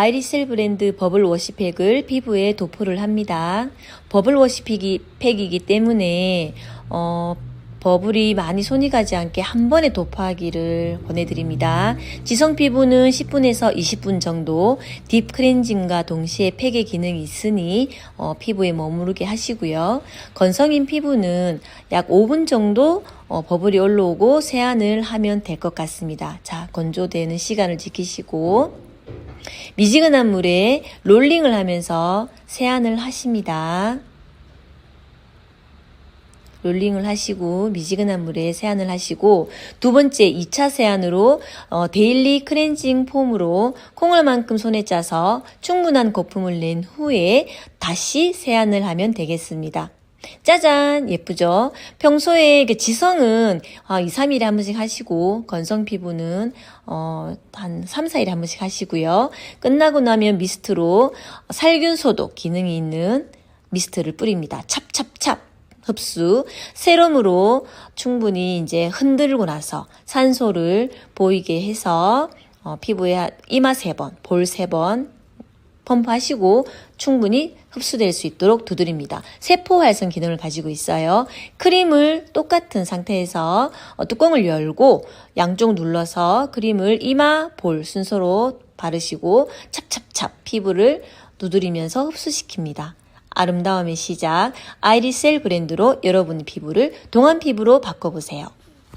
아이리셀 브랜드 버블 워시팩을 피부에 도포를 합니다. 버블 워시팩이 팩이기 때문에 어, 버블이 많이 손이 가지 않게 한 번에 도포하기를 권해드립니다. 지성 피부는 10분에서 20분 정도 딥 클렌징과 동시에 팩의 기능이 있으니 어, 피부에 머무르게 하시고요. 건성인 피부는 약 5분 정도 어, 버블이 올라오고 세안을 하면 될 것 같습니다. 자, 건조되는 시간을 지키시고 미지근한 물에 롤링을 하면서 세안을 하십니다. 롤링을 하시고 미지근한 물에 세안을 하시고 두 번째 2차 세안으로 어, 데일리 클렌징 폼으로 콩알만큼 손에 짜서 충분한 거품을 낸 후에 다시 세안을 하면 되겠습니다. 짜잔 예쁘죠? 평소에 그 지성은 어, 2, 3일에 한 번씩 하시고 건성 피부는 어, 한 3, 4일에 한 번씩 하시고요. 끝나고 나면 미스트로 살균 소독 기능이 있는 미스트를 뿌립니다. 찹찹찹 흡수 세럼으로 충분히 이제 흔들고 나서 산소를 보이게 해서 어, 피부에 이마 세 번, 볼세번 펌프하시고 충분히 흡수될 수 있도록 두드립니다. 세포 활성 기능을 가지고 있어요. 크림을 똑같은 상태에서 어, 뚜껑을 열고 양쪽 눌러서 크림을 이마, 볼 순서로 바르시고 찹찹찹 피부를 두드리면서 흡수시킵니다. 아름다움의 시작 아이리셀 브랜드로 여러분 피부를 동안 피부로 바꿔보세요.